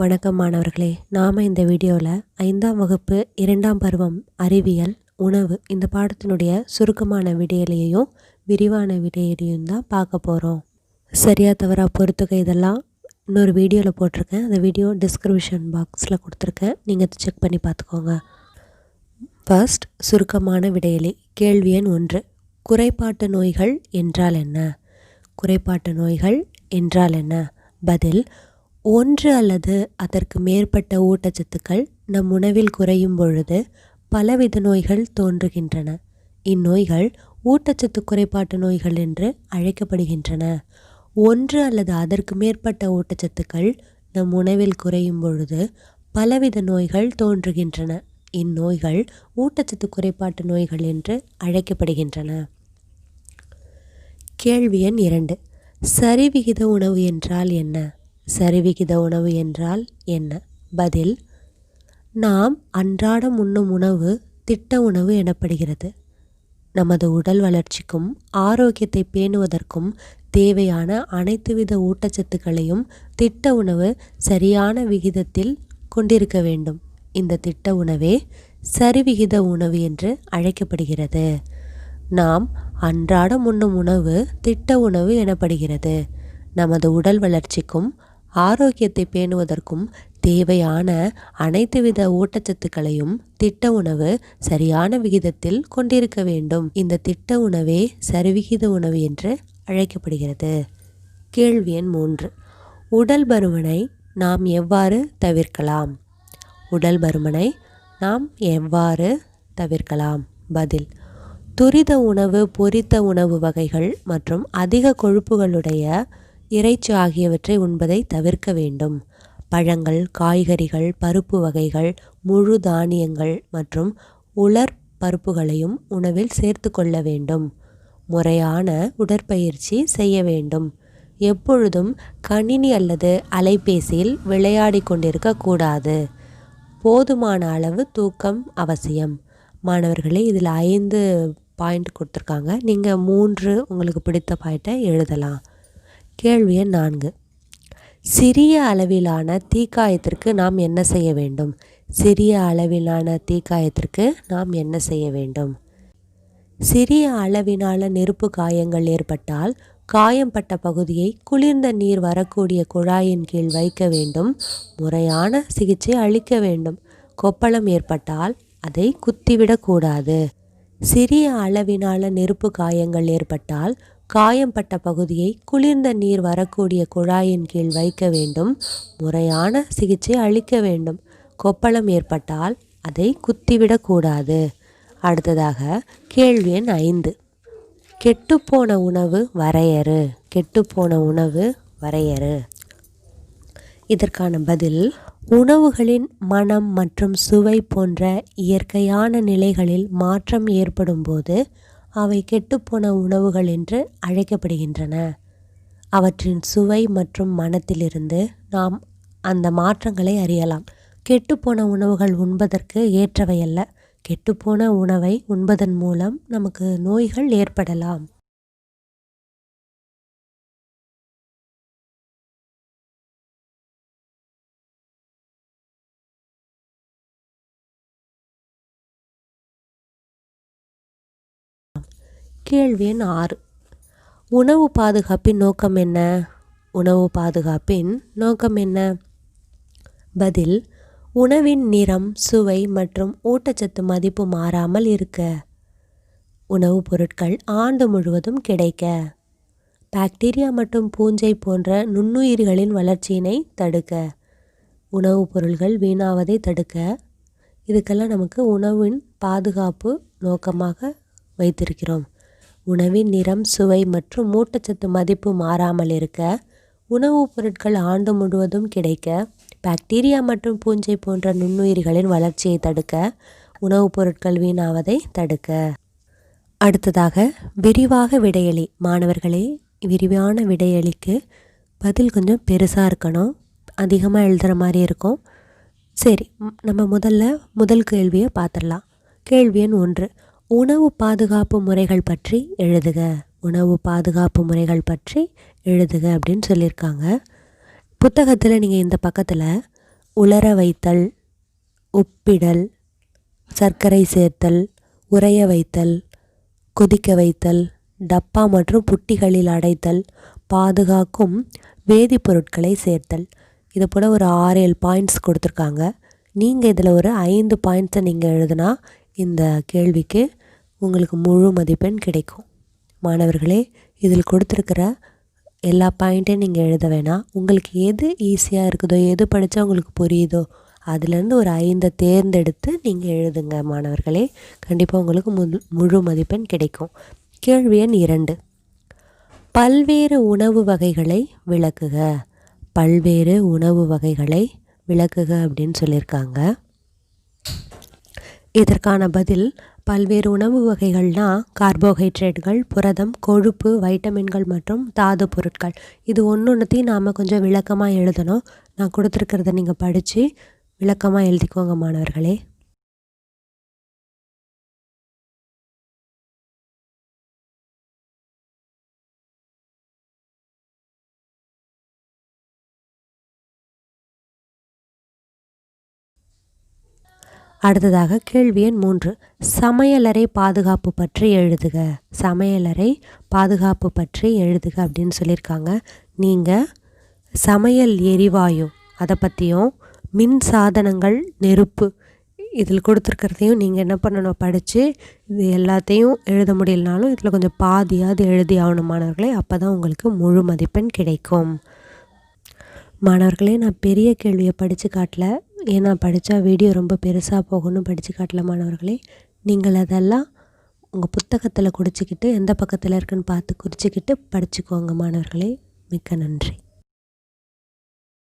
வணக்கம் மாணவர்களே நாம் இந்த வீடியோவில் ஐந்தாம் வகுப்பு இரண்டாம் பருவம் அறிவியல் உணவு இந்த பாடத்தினுடைய சுருக்கமான விடையிலையும் விரிவான விடையிலையும் தான் பார்க்க போகிறோம் சரியாக தவறா பொறுத்துக்க இதெல்லாம் இன்னொரு வீடியோவில் போட்டிருக்கேன். அந்த வீடியோ டிஸ்கிரிப்ஷன் பாக்ஸில் கொடுத்துருக்கேன். நீங்கள் செக் பண்ணி பார்த்துக்கோங்க. ஃபர்ஸ்ட் சுருக்கமான விடையிலி. கேள்வி எண் ஒன்று. குறைபாட்டு நோய்கள் என்றால் என்ன? குறைபாட்டு நோய்கள் என்றால் என்ன? பதில் ஒன்று அல்லது அதற்கு மேற்பட்ட ஊட்டச்சத்துக்கள் நம் உணவில் குறையும் பொழுது பலவித நோய்கள் தோன்றுகின்றன. இந்நோய்கள் ஊட்டச்சத்து குறைபாட்டு நோய்கள் என்று அழைக்கப்படுகின்றன. ஒன்று அல்லது அதற்கு மேற்பட்ட ஊட்டச்சத்துக்கள் நம் உணவில் குறையும் பொழுது பலவித நோய்கள் தோன்றுகின்றன. இந்நோய்கள் ஊட்டச்சத்து குறைபாட்டு நோய்கள் என்று அழைக்கப்படுகின்றன. கேள்வி எண் இரண்டு. சரிவிகித உணவு என்றால் என்ன? சரிவிகித உணவு என்றால் என்ன? பதில் நாம் அன்றாடம் உண்ணும் உணவு திட்ட உணவு எனப்படுகிறது. நமது உடல் வளர்ச்சிக்கும் ஆரோக்கியத்தை பேணுவதற்கும் தேவையான அனைத்து வித ஊட்டச்சத்துக்களையும் திட்ட உணவு சரியான விகிதத்தில் கொண்டிருக்க வேண்டும். இந்த திட்ட உணவே சரிவிகித உணவு என்று அழைக்கப்படுகிறது. நாம் அன்றாடம் உண்ணும் உணவு திட்ட உணவு எனப்படுகிறது. நமது உடல் வளர்ச்சிக்கும் ஆரோக்கியத்தை பேணுவதற்கும் தேவையான அனைத்து வித ஊட்டச்சத்துக்களையும் திட்ட உணவு சரியான விகிதத்தில் கொண்டிருக்க வேண்டும். இந்த திட்ட உணவே சரிவிகித உணவு என்று அழைக்கப்படுகிறது. கேள்வி எண் மூன்று. உடல் பருமனை நாம் எவ்வாறு தவிர்க்கலாம்? உடல் பருமனை நாம் எவ்வாறு தவிர்க்கலாம்? பதில். துரித உணவு பொரித்த உணவு வகைகள் மற்றும் அதிக கொழுப்புகளுடைய இறைச்சி ஆகியவற்றை உண்பதை தவிர்க்க வேண்டும். பழங்கள் காய்கறிகள் பருப்பு வகைகள் முழு தானியங்கள் மற்றும் உலர் பருப்புகளையும் உணவில் சேர்த்து கொள்ள வேண்டும். முறையான உடற்பயிற்சி செய்ய வேண்டும். எப்பொழுதும் கணினி அல்லது அலைபேசியில் விளையாடி கொண்டிருக்கக்கூடாது போதுமான அளவு தூக்கம் அவசியம். மாணவர்களே இதில் ஐந்து பாயிண்ட் கொடுத்துருக்காங்க. நீங்கள் மூன்று உங்களுக்கு பிடித்த பாயிண்ட்டை எழுதலாம். கேள்வி எண் நான்கு. சிறிய அளவிலான தீக்காயத்திற்கு நாம் என்ன செய்ய வேண்டும்? சிறிய அளவிலான தீக்காயத்திற்கு நாம் என்ன செய்ய வேண்டும்? சிறிய அளவிலான நெருப்பு காயங்கள் ஏற்பட்டால் காயம்பட்ட பகுதியை குளிர்ந்த நீர் வரக்கூடிய குழாயின் கீழ் வைக்க வேண்டும். முறையான சிகிச்சை அளிக்க வேண்டும். கொப்பளம் ஏற்பட்டால் அதை குத்திவிடக்கூடாது. சிறிய அளவிலான நெருப்பு காயங்கள் ஏற்பட்டால் காயம்பட்ட பகுதியை குளிர்ந்த நீர் வரக்கூடிய குழாயின் கீழ் வைக்க வேண்டும். முறையான சிகிச்சை அளிக்க வேண்டும். கொப்பளம் ஏற்பட்டால் அதை குத்திவிடக்கூடாது அடுத்ததாக கேள்வி எண் ஐந்து. கெட்டுப்போன உணவு வரையறு. கெட்டுப்போன உணவு வரையறு. இதற்கான பதில் உணவுகளின் மனம் மற்றும் சுவை போன்ற இயற்கையான நிலைகளில் மாற்றம் ஏற்படும் போது அவை கெட்டுப்போன உணவுகள் என்று அழைக்கப்படுகின்றன. அவற்றின் சுவை மற்றும் மனத்திலிருந்து நாம் அந்த மாற்றங்களை அறியலாம். கெட்டுப்போன உணவுகள் உண்பதற்கு ஏற்றவையல்ல. கெட்டுப்போன உணவை உண்பதன் மூலம் நமக்கு நோய்கள் ஏற்படலாம். கேள்வி எண் ஆறு. உணவு பாதுகாப்பின் நோக்கம் என்ன? உணவு பாதுகாப்பின் நோக்கம் என்ன? பதில் உணவின் நிறம் சுவை மற்றும் ஊட்டச்சத்து மதிப்பு மாறாமல் இருக்க. உணவுப் பொருட்கள் ஆண்டு முழுவதும் கிடைக்க. பாக்டீரியா மற்றும் பூஞ்சை போன்ற நுண்ணுயிர்களின் வளர்ச்சியினை தடுக்க. உணவுப் பொருள்கள் வீணாவதை தடுக்க. இதுக்கெல்லாம் நமக்கு உணவின் பாதுகாப்பு நோக்கமாக வைத்திருக்கிறோம். உணவின் நிறம் சுவை மற்றும் ஊட்டச்சத்து மதிப்பு மாறாமல் இருக்க உணவுப் பொருட்கள் ஆண்டு முழுவதும் கிடைக்க பாக்டீரியா மற்றும் பூஞ்சை போன்ற நுண்ணுயிர்களின் வளர்ச்சியை தடுக்க உணவுப் பொருட்கள் வீணாவதை தடுக்க. அடுத்ததாக விரிவாக விடையளி. மாணவர்களே விரிவான விடையளிக்கு பதில் கொஞ்சம் பெருசாக இருக்கணும். அதிகமாக எழுதுகிற மாதிரி இருக்கும். சரி நம்ம முதல்ல முதல் கேள்வியை பார்த்துடலாம். கேள்வி எண் ஒன்று. உணவு பாதுகாப்பு முறைகள் பற்றி எழுதுக. உணவு பாதுகாப்பு முறைகள் பற்றி எழுதுக அப்படின்னு சொல்லியிருக்காங்க. புத்தகத்தில் நீங்கள் இந்த பக்கத்தில் உலர வைத்தல் உப்பிடல் சர்க்கரை சேர்த்தல் உறைய வைத்தல் கொதிக்க வைத்தல் டப்பா மற்றும் புட்டிகளில் அடைத்தல் பாதுகாக்கும் வேதிப்பொருட்களை சேர்த்தல். இது போல் ஒரு ஆறு ஏழு பாயிண்ட்ஸ் கொடுத்துருக்காங்க. நீங்கள் இதில் ஒரு ஐந்து பாயிண்ட்ஸை நீங்கள் எழுதுனா இந்த கேள்விக்கு உங்களுக்கு முழு மதிப்பெண் கிடைக்கும். மாணவர்களே இதில் கொடுத்துருக்கிற எல்லா பாயிண்ட்டையும் நீங்கள் எழுத வேணாம். உங்களுக்கு எது ஈஸியாக இருக்குதோ எது படித்தா உங்களுக்கு புரியுதோ அதுலேருந்து ஒரு ஐந்தை தேர்ந்தெடுத்து நீங்கள் எழுதுங்க மாணவர்களே. கண்டிப்பாக உங்களுக்கு முழு முழு மதிப்பெண் கிடைக்கும். கேள்வி எண் இரண்டு. பல்வேறு உணவு வகைகளை விளக்குக. பல்வேறு உணவு வகைகளை விளக்குக அப்படின்னு சொல்லியிருக்காங்க. இதற்கான பதில் பல்வேறு உணவு வகைகள்னால் கார்போஹைட்ரேட்டுகள் புரதம் கொழுப்பு வைட்டமின்கள் மற்றும் தாது பொருட்கள். இது ஒன்று ஒன்றுத்தையும் நாம் கொஞ்சம் விளக்கமாக எழுதணும். நான் கொடுத்துருக்கிறத நீங்கள் படித்து விளக்கமாக எழுதிக்கோங்க மாணவர்களே. அடுத்ததாக கேள்வி எண் மூன்று. சமையலறை பாதுகாப்பு பற்றி எழுதுக. சமையலறை பாதுகாப்பு பற்றி எழுதுக அப்படின்னு சொல்லியிருக்காங்க. நீங்கள் சமையல் எரிவாயு அதை பற்றியும் மின் சாதனங்கள் நெருப்பு இதில் கொடுத்துருக்கிறதையும் நீங்கள் என்ன பண்ணணும்? படித்து இது எல்லாத்தையும் எழுத முடியலனாலும் இதில் கொஞ்சம் பாதியாவது எழுதி ஆகணும் மாணவர்களே. அப்போ தான் உங்களுக்கு முழு மதிப்பெண் கிடைக்கும். மாணவர்களே நான் பெரிய கேள்வியை படித்து காட்டல. ஏன்னா படித்தா வீடியோ ரொம்ப பெருசாக போகணும் படித்து காட்டல மாணவர்களே. நீங்கள் அதெல்லாம் உங்கள் புத்தகத்தில் குடிச்சிக்கிட்டு எந்த பக்கத்தில் இருக்குன்னு பார்த்து குறிச்சிக்கிட்டு படிச்சுக்கோங்க மாணவர்களே. மிக்க நன்றி.